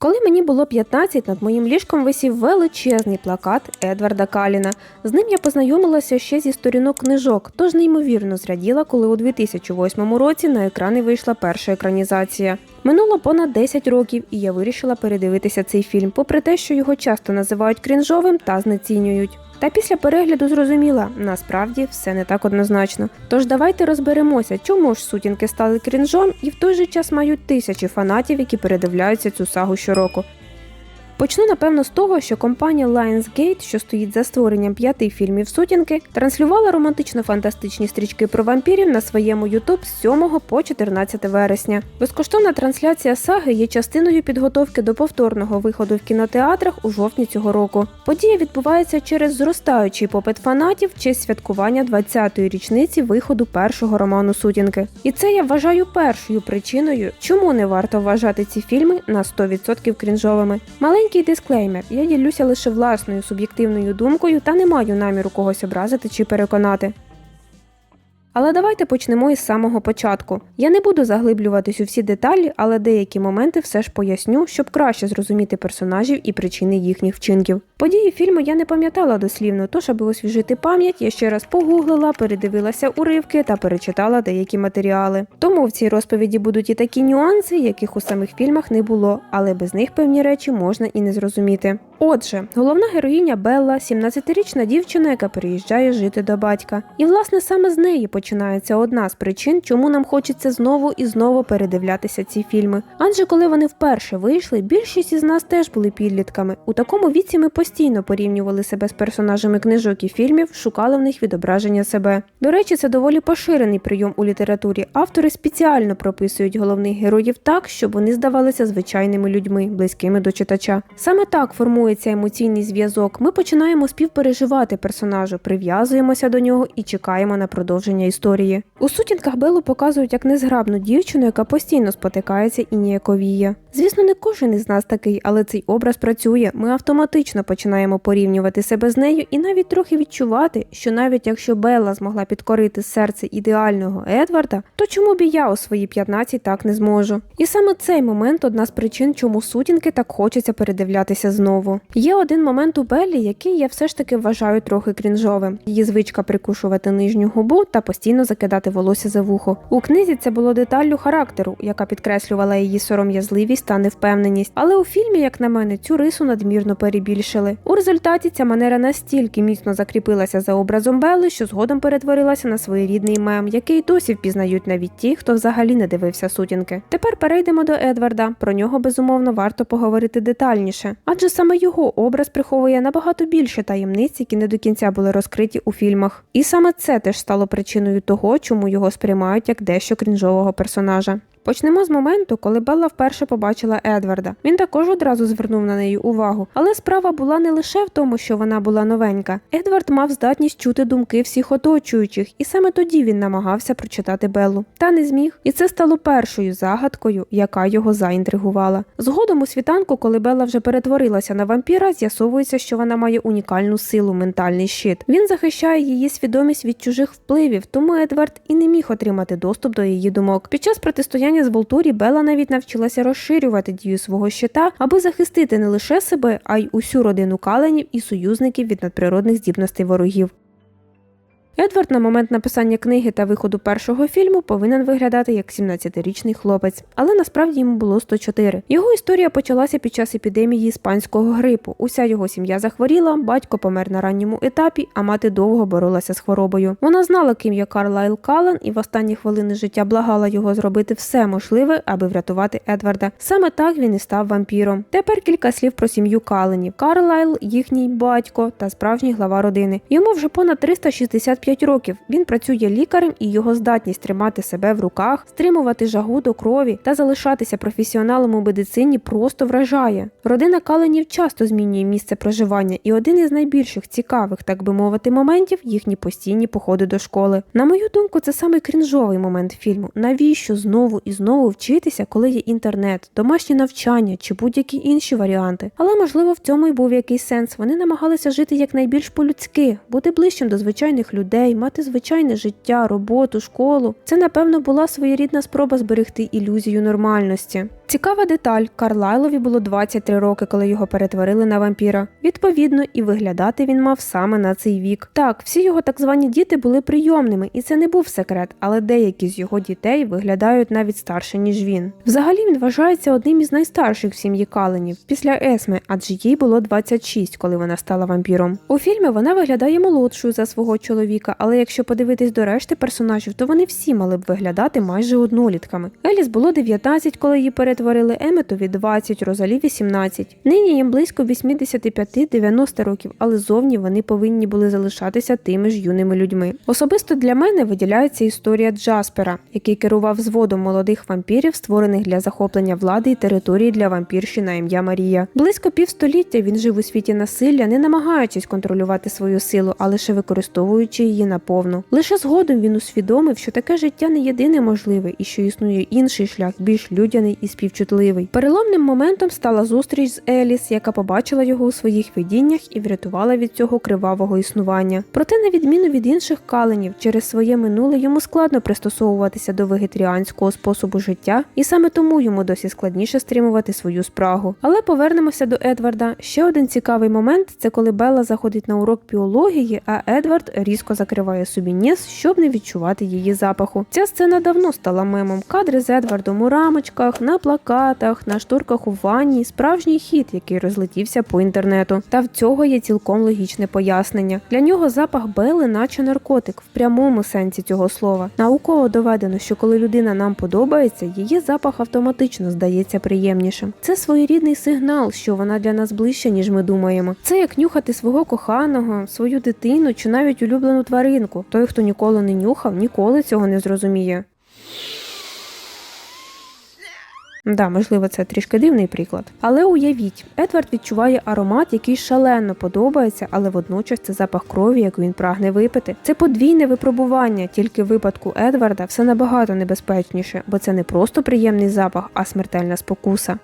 Коли мені було 15, над моїм ліжком висів величезний плакат Едварда Каліна. З ним я познайомилася ще зі сторінок книжок, тож неймовірно зраділа, коли у 2008 році на екрани вийшла перша екранізація. Минуло понад 10 років, і я вирішила передивитися цей фільм, попри те, що його часто називають крінжовим та знецінюють. Та після перегляду зрозуміла, насправді все не так однозначно. Тож давайте розберемося, чому ж сутінки стали крінжом і в той же час мають тисячі фанатів, які передивляються цю сагу щороку. Почну напевно з того, що компанія Lionsgate, що стоїть за створенням п'яти фільмів сутінки, транслювала романтично-фантастичні стрічки про вампірів на своєму YouTube з 7 по 14 вересня. Безкоштовна трансляція саги є частиною підготовки до повторного виходу в кінотеатрах у жовтні цього року. Подія відбувається через зростаючий попит фанатів в честь святкування 20-ї річниці виходу першого роману сутінки. І це я вважаю першою причиною, чому не варто вважати ці фільми на 100% крінжовими. Маленький дисклеймер: я ділюся лише власною суб'єктивною думкою та не маю наміру когось образити чи переконати. Але давайте почнемо із самого початку. Я не буду заглиблюватись у всі деталі, але деякі моменти все ж поясню, щоб краще зрозуміти персонажів і причини їхніх вчинків. Події фільму я не пам'ятала дослівно, тож, аби освіжити пам'ять, я ще раз погуглила, передивилася уривки та перечитала деякі матеріали. Тому в цій розповіді будуть і такі нюанси, яких у самих фільмах не було, але без них певні речі можна і не зрозуміти. Отже, головна героїня Белла 17-річна дівчина, яка переїжджає жити до батька. І власне саме з неї починається одна з причин, чому нам хочеться знову і знову передивлятися ці фільми. Адже коли вони вперше вийшли, більшість із нас теж були підлітками. У такому віці ми постійно порівнювали себе з персонажами книжок і фільмів, шукали в них відображення себе. До речі, це доволі поширений прийом у літературі. Автори спеціально прописують головних героїв так, щоб вони здавалися звичайними людьми, близькими до читача. Саме так формується емоційний зв'язок. Ми починаємо співпереживати персонажу, прив'язуємося до нього і чекаємо на продовження історії. У сутінках Беллу показують як незграбну дівчину, яка постійно спотикається і ніяковіє. Звісно, не кожен із нас такий, але цей образ працює. Ми автоматично починаємо порівнювати себе з нею і навіть трохи відчувати, що навіть якщо Белла змогла підкорити серце ідеального Едварда, то чому б я у свої 15 так не зможу? І саме цей момент одна з причин, чому сутінки так хочеться передивлятися знову. Є один момент у Беллі, який я все ж таки вважаю трохи крінжовим. Її звичка прикушувати нижню губу та постійно закидати волосся за вухо. У книзі це було деталлю характеру, яка підкреслювала її сором'язливість та невпевненість. Але у фільмі, як на мене, цю рису надмірно перебільшили. У результаті ця манера настільки міцно закріпилася за образом Белли, що згодом перетворилася на своєрідний мем, який досі впізнають навіть ті, хто взагалі не дивився сутінки. Тепер перейдемо до Едварда. Про нього безумовно варто поговорити детальніше, адже саме його образ приховує набагато більше таємниць, які не до кінця були розкриті у фільмах. І саме це теж стало причиною того, чому його сприймають як дещо крінжового персонажа. Почнемо з моменту, коли Белла вперше побачила Едварда. Він також одразу звернув на неї увагу, але справа була не лише в тому, що вона була новенька. Едвард мав здатність чути думки всіх оточуючих, і саме тоді він намагався прочитати Беллу. Та не зміг. І це стало першою загадкою, яка його заінтригувала. Згодом у світанку, коли Белла вже перетворилася на вампіра, з'ясовується, що вона має унікальну силу, ментальний щит. Він захищає її свідомість від чужих впливів, тому Едвард і не міг отримати доступ до її думок. Під час протистояння з Волтурі Бела навіть навчилася розширювати дію свого щита, аби захистити не лише себе, а й усю родину каленів і союзників від надприродних здібностей ворогів. Едвард на момент написання книги та виходу першого фільму повинен виглядати як 17-річний хлопець, але насправді йому було 104. Його історія почалася під час епідемії іспанського грипу. Уся його сім'я захворіла, батько помер на ранньому етапі, а мати довго боролася з хворобою. Вона знала, ким є Карлайл Кален, і в останні хвилини життя благала його зробити все можливе, аби врятувати Едварда. Саме так він і став вампіром. Тепер кілька слів про сім'ю Каленів. Карлайл, їхній батько та справжній глава родини. Йому вже понад 365 5 років. Він працює лікарем, і його здатність тримати себе в руках, стримувати жагу до крові та залишатися професіоналом у медицині просто вражає. Родина Каленів часто змінює місце проживання, і один із найбільших цікавих, так би мовити, моментів їхні постійні походи до школи. На мою думку, це саме крінжовий момент фільму. Навіщо знову і знову вчитися, коли є інтернет, домашнє навчання чи будь-які інші варіанти? Але можливо в цьому й був якийсь сенс. Вони намагалися жити якнайбільш по-людськи, бути ближчим до звичайних людей людей, мати звичайне життя, роботу, школу. Це, напевно, була своєрідна спроба зберегти ілюзію нормальності. Цікава деталь: Карлайлові було 23 роки, коли його перетворили на вампіра. Відповідно, і виглядати він мав саме на цей вік. Так, всі його так звані діти були прийомними, і це не був секрет, але деякі з його дітей виглядають навіть старше, ніж він. Взагалі він вважається одним із найстарших в сім'ї Каленів після Есми, адже їй було 26, коли вона стала вампіром. У фільмі вона виглядає молодшою за свого чоловіка, але якщо подивитись до решти персонажів, то вони всі мали б виглядати майже однолітками. Еліс було 19, коли її перетворили Еметові 20, Розалі 18. Нині їм близько 85-90 років, але зовні вони повинні були залишатися тими ж юними людьми. Особисто для мене виділяється історія Джаспера, який керував зводом молодих вампірів, створених для захоплення влади і території для вампірші на ім'я Марія. Близько півстоліття він жив у світі насилля, не намагаючись контролювати свою силу, а лише використовуючи її наповну. Лише згодом він усвідомив, що таке життя не єдине можливе і що існує інший шлях, більш людяний і співчутливий. Переломним моментом стала зустріч з Еліс, яка побачила його у своїх видіннях і врятувала від цього кривавого існування. Проте, на відміну від інших каленів, через своє минуле йому складно пристосовуватися до вегетаріанського способу життя, і саме тому йому досі складніше стримувати свою спрагу. Але повернемося до Едварда. Ще один цікавий момент це коли Белла заходить на урок біології, а Едвард різко закриває собі ніс, щоб не відчувати її запаху. Ця сцена давно стала мемом. Кадри з Едвардом у рамочках, на плакатах, на шторках у ванні, справжній хід, який розлетівся по інтернету. Та в цього є цілком логічне пояснення. Для нього запах Белли, наче наркотик, в прямому сенсі цього слова. Науково доведено, що коли людина нам подобається, її запах автоматично здається приємнішим. Це своєрідний сигнал, що вона для нас ближча, ніж ми думаємо. Це як нюхати свого коханого, свою дитину чи навіть улюблену тваринку. Той, хто ніколи не нюхав, ніколи цього не зрозуміє. Да, можливо, це трішки дивний приклад. Але уявіть, Едвард відчуває аромат, який шалено подобається, але водночас це запах крові, яку він прагне випити. Це подвійне випробування, тільки в випадку Едварда все набагато небезпечніше, бо це не просто приємний запах, а смертельна спокуса.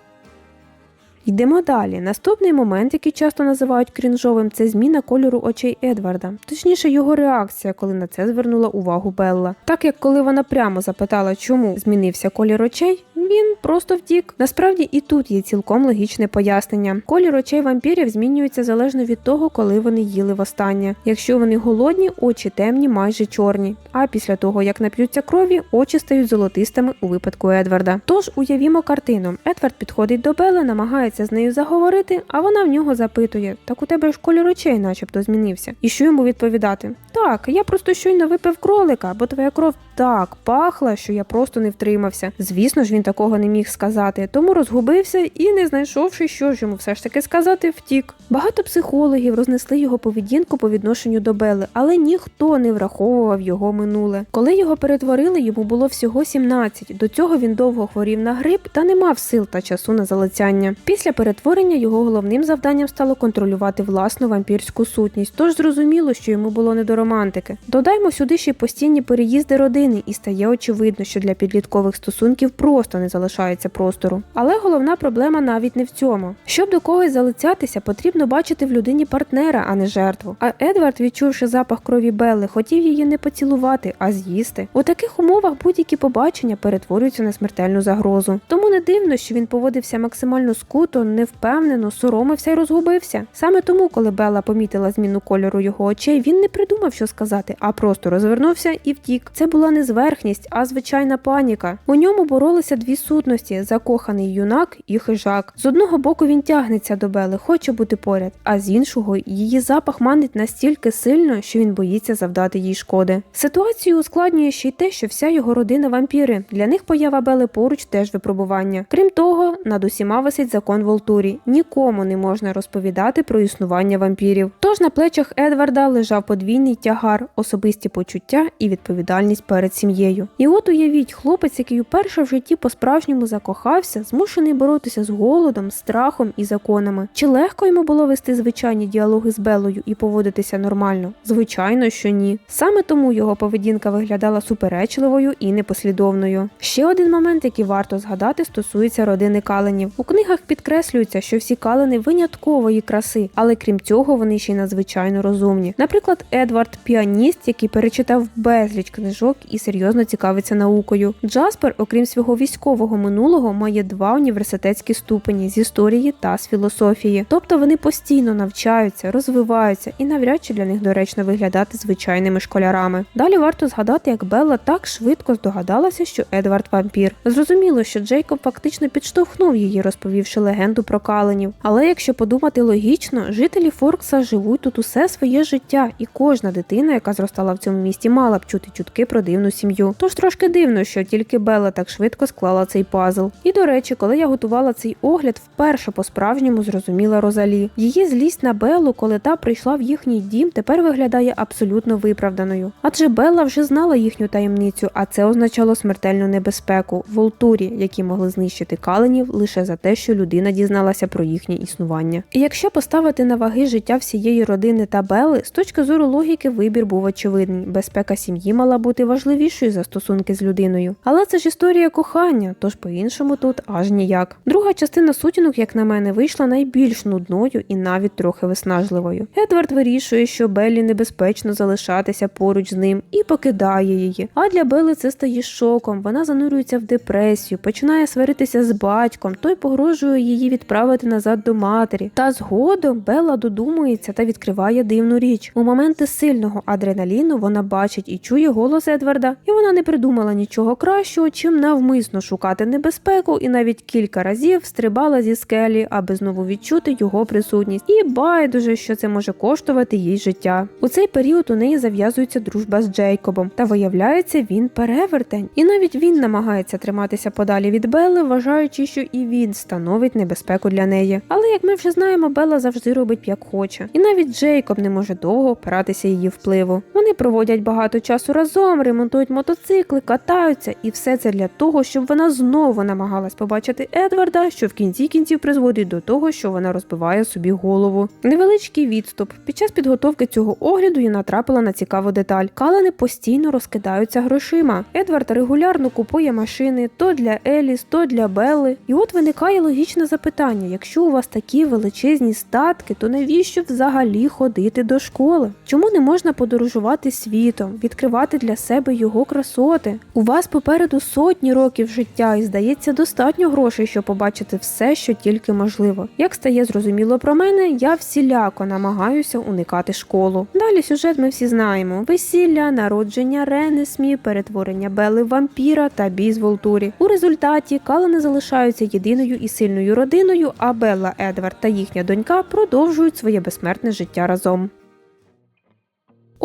Йдемо далі. Наступний момент, який часто називають крінжовим, це зміна кольору очей Едварда, точніше, його реакція, коли на це звернула увагу Белла. Так як коли вона прямо запитала, чому змінився колір очей, він просто втік. Насправді і тут є цілком логічне пояснення. Колір очей вампірів змінюється залежно від того, коли вони їли востаннє. Якщо вони голодні, очі темні, майже чорні. А після того, як нап'ються крові, очі стають золотистими у випадку Едварда. Тож уявімо картину. Едвард підходить до Белли, намагається з нею заговорити, а вона в нього запитує: Так у тебе ж колір очей, начебто, змінився. І що йому відповідати? Так, я просто щойно випив кролика, бо твоя кров так пахла, що я просто не втримався. Звісно ж, він такого не міг сказати, тому розгубився і, не знайшовши, що ж йому все ж таки сказати, втік. Багато психологів рознесли його поведінку по відношенню до Бели, але ніхто не враховував його минуле. Коли його перетворили, йому було всього 17. До цього він довго хворів на грип та не мав сил та часу на залицяння. Після перетворення його головним завданням стало контролювати власну вампірську сутність, тож зрозуміло, що йому було не до романтики. Додаймо сюди ще й постійні переїзди родини, і стає очевидно, що для підліткових стосунків просто не залишається простору. Але головна проблема навіть не в цьому. Щоб до когось залицятися, потрібно бачити в людині партнера, а не жертву. А Едвард, відчувши запах крові Белли, хотів її не поцілувати, а з'їсти. У таких умовах будь-які побачення перетворюються на смертельну загрозу. Тому не дивно, що він поводився максимально скуто, невпевнено, соромився і розгубився. Саме тому, коли Белла помітила зміну кольору його очей, він не придумав, що сказати, а просто розвернувся і втік. Це була не зверхність, а звичайна паніка. У ньому боролися дві сутності: закоханий юнак і хижак. З одного боку він тягнеться до Бели, хоче бути поряд, а з іншого її запах манить настільки сильно, що він боїться завдати їй шкоди. Ситуацію ускладнює ще й те, що вся його родина вампіри. Для них поява Бели поруч теж випробування. Крім того, над усіма висить закон Волтурі: нікому не можна розповідати про існування вампірів. Тож на плечах Едварда лежав подвійний тягар, особисті почуття і відповідальність перед сім'єю. І от уявіть, хлопець, який уперше в житті по-справжньому закохався, змушений боротися з голодом, страхом і законами. Чи легко йому було вести звичайні діалоги з Белою і поводитися нормально? Звичайно, що ні. Саме тому його поведінка виглядала суперечливою і непослідовною. Ще один момент, який варто згадати, стосується родини Каленів. У книгах підкреслюється, що всі калени виняткової краси, але крім цього, вони ще й надзвичайно розумні. Наприклад, Едвард піаніст, який перечитав безліч книжок і серйозно цікавиться наукою. Джаспер, окрім свого військового минулого, має два університетські ступені з історії та з філософії. Тобто вони постійно навчаються, розвиваються і навряд чи для них доречно виглядати звичайними школярами. Далі варто згадати, як Белла так швидко здогадалася, що Едвард вампір. Зрозуміло, що Джейкоб фактично підштовхнув її, розповівши легенду про каленів. Але якщо подумати логічно, жителі Форкса живуть тут усе своє життя, і кожна дитина, яка зростала в цьому місті, мала б чути чутки про дивну сім'ю. Тож трошки дивно, що тільки Белла так швидко склала цей пазл. І до речі, коли я готувала цей огляд, вперше по-справжньому зрозуміла Розалі. Її злість на Беллу, коли та прийшла в їхній дім, тепер виглядає абсолютно виправданою. Адже Белла вже знала їхню таємницю, а це означало смертельну небезпеку волтурі, які могли знищити каленів лише за те, що людина дізналася про їхнє існування. І якщо поставити на ваги життя всієї родини та Белли, з точки зору логіки вибір був очевидний. Безпека сім'ї мала бути важливішою за стосунки з людиною. Але це ж історія кохання, тож по-іншому тут аж ніяк. Друга частина сутінок, як на мене, вийшла найбільш нудною і навіть трохи виснажливою. Едвард вирішує, що Беллі небезпечно залишатися поруч з ним і покидає її. А для Белли це стає шоком. Вона занурюється в депресію, починає сваритися з батьком. Той погрожує її відправити назад до матері. Та згодом Белла додумується та відкриває дивну річ. У моменти сильного адреналіну вона бачить і чує голос Едварда, і вона не придумала нічого кращого, чим навмисно шукати небезпеку, і навіть кілька разів стрибала зі скелі, аби знову відчути його присутність. І байдуже, що це може коштувати їй життя. У цей період у неї зав'язується дружба з Джейкобом, та виявляється, він перевертень. І навіть він намагається триматися подалі від Белли, вважаючи, що і він становить небезпеку для неї. Але як ми вже знаємо, Белла завжди робить як хоче. І навіть Джейкоб не може довго опиратися її впливу. Вони проводять багато часу разом, ремонтують мотоцикли, катаються, і все це для того, щоб вона знову намагалась побачити Едварда, що в кінці кінців призводить до того, що вона розбиває собі голову. Невеличкий відступ. Під час підготовки цього огляду я натрапила на цікаву деталь. Калани постійно розкидаються грошима. Едвард регулярно купує машини то для Еліс, то для Белли. І от виникає логічне запитання: якщо у вас такі величезні статки, то навіщо взагалі ходити до школи? Чому не можна подорожувати світом, відкривати для себе його красоти? У вас попереду сотні років життя, і здається, достатньо грошей, щоб побачити все, що тільки можливо. Як стає зрозуміло про мене, я всіляко намагаюся уникати школу. Далі сюжет ми всі знаємо: весілля, народження Ренесмі, перетворення Белли в вампіра та бій з Волтурі. У результаті Калани залишаються єдиною і сильною родиною, а Белла, Едвард та їхня донька продовжують своє безсмертне життя разом.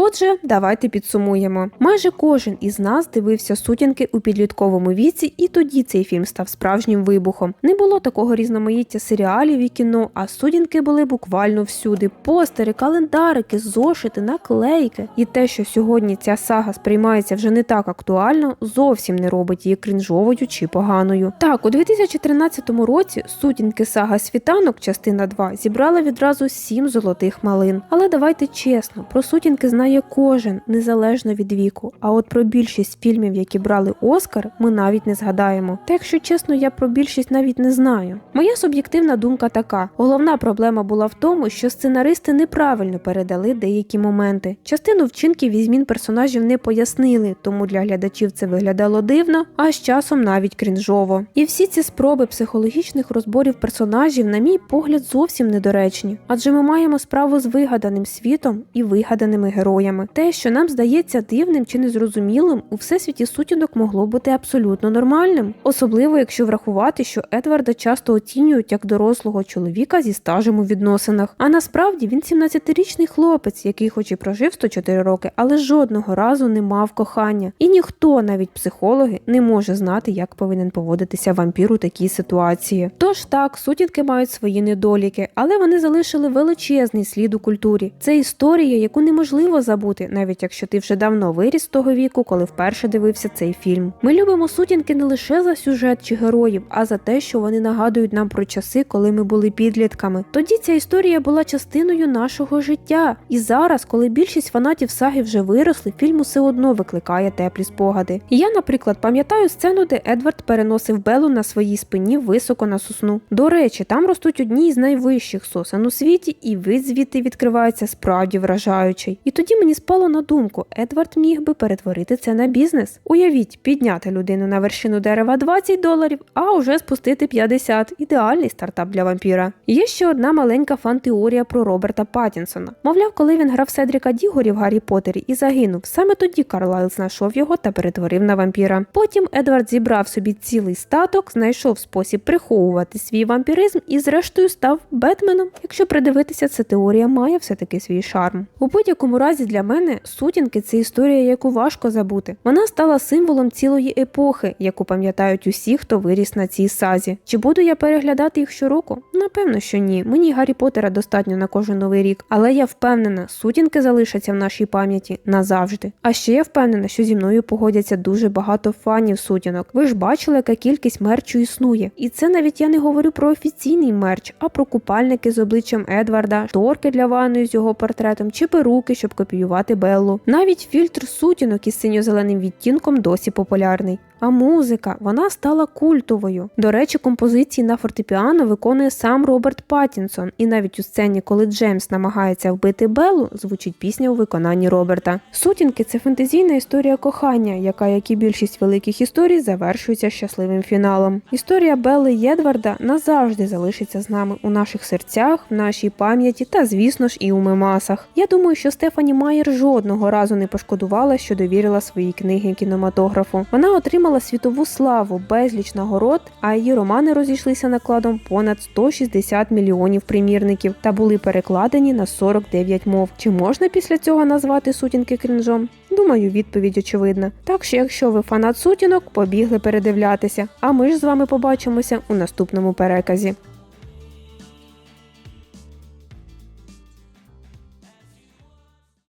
Отже, давайте підсумуємо. Майже кожен із нас дивився сутінки у підлітковому віці, і тоді цей фільм став справжнім вибухом. Не було такого різноманіття серіалів і кіно, а сутінки були буквально всюди: постери, календарики, зошити, наклейки. І те, що сьогодні ця сага сприймається вже не так актуально, зовсім не робить її крінжовою чи поганою. Так, у 2013 році сутінки сага світанок, частина 2, зібрала відразу сім золотих малин. Але давайте чесно, про сутінки знає кожен, незалежно від віку. А от про більшість фільмів, які брали Оскар, ми навіть не згадаємо. Та якщо чесно, я про більшість навіть не знаю. Моя суб'єктивна думка така: головна проблема була в тому, що сценаристи неправильно передали деякі моменти. Частину вчинків і змін персонажів не пояснили, тому для глядачів це виглядало дивно, а з часом навіть крінжово. І всі ці спроби психологічних розборів персонажів, на мій погляд, зовсім недоречні, адже ми маємо справу з вигаданим світом і вигаданими героями. Те, що нам здається дивним чи незрозумілим, у всесвіті сутінок могло бути абсолютно нормальним, особливо якщо врахувати, що Едварда часто оцінюють як дорослого чоловіка зі стажем у відносинах. А насправді він 17-річний хлопець, який, хоч і прожив 104 роки, але жодного разу не мав кохання. І ніхто, навіть психологи, не може знати, як повинен поводитися вампір у такій ситуації. Тож так, сутінки мають свої недоліки, але вони залишили величезний слід у культурі. Це історія, яку неможливо забути, навіть якщо ти вже давно виріс з того віку, коли вперше дивився цей фільм. Ми любимо сутінки не лише за сюжет чи героїв, а за те, що вони нагадують нам про часи, коли ми були підлітками. Тоді ця історія була частиною нашого життя. І зараз, коли більшість фанатів саги вже виросли, фільм усе одно викликає теплі спогади. Я, наприклад, пам'ятаю сцену, де Едвард переносив Белу на своїй спині високо на сосну. До речі, там ростуть одні із найвищих сосен у світі, і вид звідти відкривається справді вражаючий. І тоді мені спало на думку, Едвард міг би перетворити це на бізнес. Уявіть, підняти людину на вершину дерева 20 доларів, а уже спустити 50. Ідеальний стартап для вампіра. Є ще одна маленька фан-теорія про Роберта Паттінсона. Мовляв, коли він грав Седріка Дігорі в Гаррі Поттері і загинув, саме тоді Карлайл знайшов його та перетворив на вампіра. Потім Едвард зібрав собі цілий статок, знайшов спосіб приховувати свій вампіризм і, зрештою, став Бетменом. Якщо придивитися, ця теорія має все-таки свій шарм. У будь-якому разі для мене сутінки це історія, яку важко забути. Вона стала символом цілої епохи, яку пам'ятають усі, хто виріс на цій сазі. Чи буду я переглядати їх щороку? Напевно, що ні. Мені Гаррі Поттера достатньо на кожен новий рік, але я впевнена, сутінки залишаться в нашій пам'яті назавжди. А ще я впевнена, що зі мною погодяться дуже багато фанів сутінок. Ви ж бачили, яка кількість мерчу існує. І це навіть я не говорю про офіційний мерч, а про купальники з обличчям Едварда, шторки для ванної з його портретом чи перуки, щоб копіювати Беллу. Навіть фільтр сутінок із синьо-зеленим відтінком досі популярний. А музика вона стала культовою. До речі, композиції на фортепіано виконує сам Роберт Паттінсон, і навіть у сцені, коли Джеймс намагається вбити Беллу, звучить пісня у виконанні Роберта. Сутінки це фентезійна історія кохання, яка, як і більшість великих історій, завершується щасливим фіналом. Історія Белли і Едварда назавжди залишиться з нами у наших серцях, в нашій пам'яті та, звісно ж, і у мемасах. Я думаю, що Стефані Майер жодного разу не пошкодувала, що довірила свої книги кінематографу. Вона отримала світову славу, безліч нагород, а її романи розійшлися накладом понад 160 мільйонів примірників та були перекладені на 49 мов. Чи можна після цього назвати сутінки крінжом? Думаю, відповідь очевидна. Так що, якщо ви фанат сутінок, побігли передивлятися. А ми ж з вами побачимося у наступному переказі.